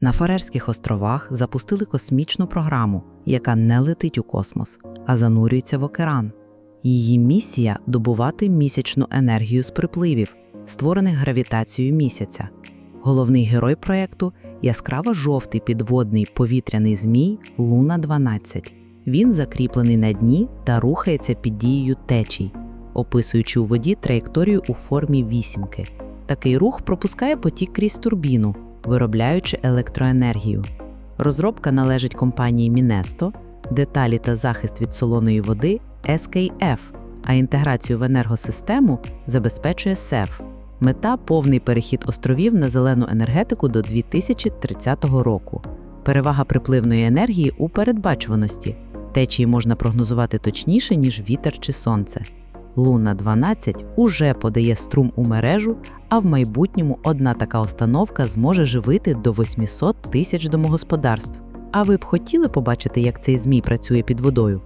На Фарерських островах запустили космічну програму, яка не летить у космос, а занурюється в океан. Її місія добувати місячну енергію з припливів, створених гравітацією місяця. Головний герой проєкту яскраво жовтий підводний повітряний змій Луна 12. Він закріплений на дні та рухається під дією течій, описуючи у воді траєкторію у формі вісімки. Такий рух пропускає потік крізь турбіну, виробляючи електроенергію. Розробка належить компанії Мінесто, деталі та захист від солоної води SKF, а інтеграцію в енергосистему забезпечує СЕФ. Мета повний перехід островів на зелену енергетику до 2030 року. Перевага припливної енергії у передбачуваності. Течії можна прогнозувати точніше, ніж вітер чи сонце. Луна 12 уже подає струм у мережу, а в майбутньому одна така установка зможе живити до 800 тисяч домогосподарств. А ви б хотіли побачити, як цей змій працює під водою?